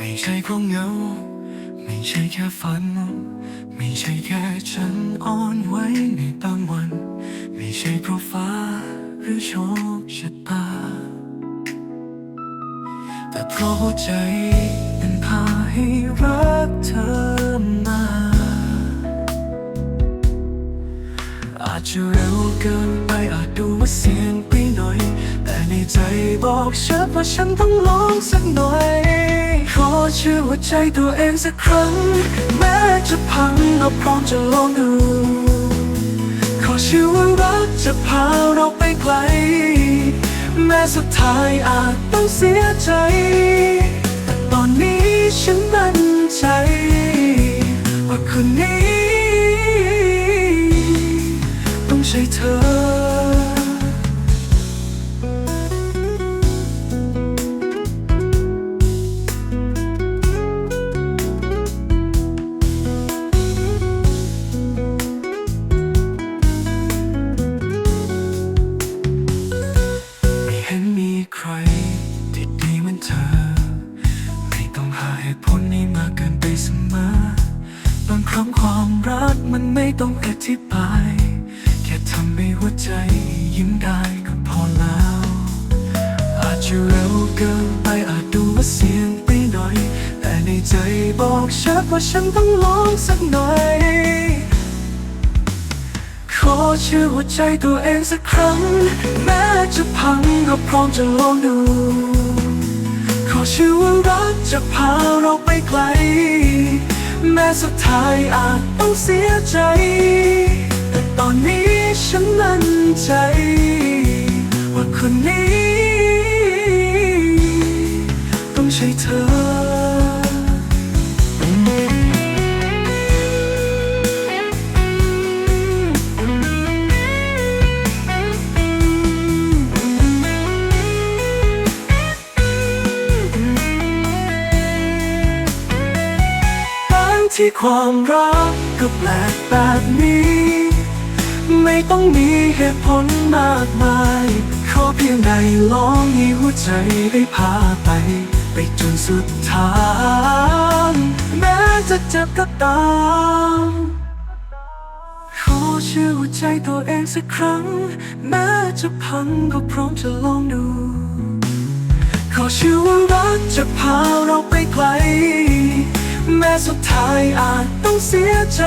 ไม่ใช่เพราะเหงา ไม่ใช่แค่ฝัน ไม่ใช่แค่ฉันอ่อนไหวในบางวัน ไม่ใช่เพราะฟ้าหรือโชคชะตา แต่เพราะหัวใจมันพาให้รักเธอมา อาจจะเร็วเกินไปอาจดูว่าเสียงไปหน่อย แต่ในใจบอกฉันว่าฉันต้องลองสักหน่อย เชื่อว่าใจตัวเองสักครั้ง แม้จะพังเราพร้อมจะลองดู ขอเชื่อว่ารักจะพาเราไปไกล แม้สุดท้ายอาจต้องเสียใจ แต่ตอนนี้ฉันมั่นใจ ว่าคนนี้ องครั้งความรักมันไม่ต้องอธิบาย แค่ทำให้หัวใจยิ้มได้ก็พอแล้ว อาจจะเร็วเกินไปอาจดูว่าเสียงไปหน่อย แต่ในใจบอกชัดว่าฉันต้องลองสักหน่อย ขอเชื่อหัวใจตัวเองสักครั้ง แม้จะพังก็พร้อมจะลองดู ขอเชื่อว่ารักจะพาเราไปไกล แม้สุดท้ายอาจต้องเสียใจ แต่ตอนนี้ฉันมั่นใจ ว่าคนนี้ ต้องใช่เธอ ที่ความรักก็แปลกแบบนี้ ไม่ต้องมีเหตุผลมากมาย ขอเพียงได้ลองให้หัวใจได้พาไป ไปจนสุดทางแม้จะเจ็บก็ตามขอเชื่อหัวใจตัวเองสักครั้ง แม้จะพังก็พร้อมจะลองดู ขอเชื่อว่ารักจะพา สุดท้ายอาจต้องเสียใจ